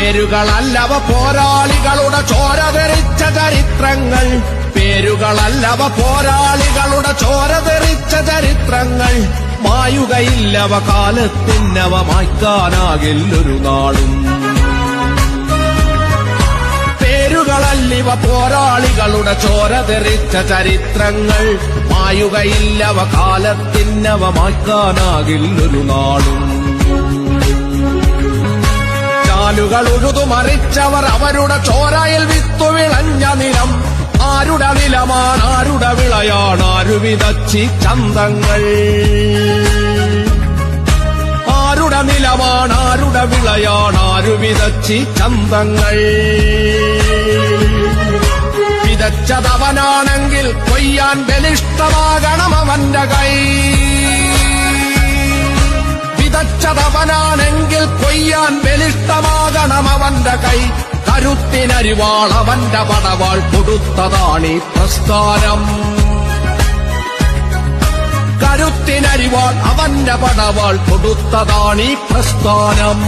പേരുകളല്ലവ പോരാളികളുടെ ചോര തെറിച്ച ചരിത്രങ്ങൾ. പേരുകളല്ലവ പോരാളികളുടെ ചോര തെറിച്ച ചരിത്രങ്ങൾ. മായുകയില്ലവ കാലത്തിന്നവ മായ്ക്കാനാകില്ലൊരു നാളും. പേരുകളല്ലിവ പോരാളികളുടെ ചോര തെറിച്ച ചരിത്രങ്ങൾ. മായുകയില്ലവ കാലത്തിന്നവ മായ്ക്കാനാകില്ലൊരു നാളും. ചാലുകൾ ഉഴുതുമറിച്ചവർ അവരുടെ ചോരയിൽ വിത്തു വിളഞ്ഞ നിലം. ആരുടെ നിലമാണ് ആരുടെ വിളയാണ് ആരു വിതച്ചി ചന്തങ്ങൾ ആരുടെ നിലമാണ് ആരുടെ വിളയാണ് ആരു വിതച്ചി ചന്തങ്ങൾ വിതച്ചതവനാണെങ്കിൽ കൊയ്യാൻ ബലിഷ്ടമാകണം അവന്റെ കൈ. വിതച്ചതവനാണെങ്കിൽ കൊയ്യാൻ ബലിഷ്ടമാകണം അവന്റെ കൈ കരുത്തിനരിവാൾ അവന്റെ പടവാൾ കൊടുത്തതാണീ പ്രസ്ഥാനം. കരുത്തിനരിവാൾ അവന്റെ പടവാൾ കൊടുത്തതാണീ പ്രസ്ഥാനം.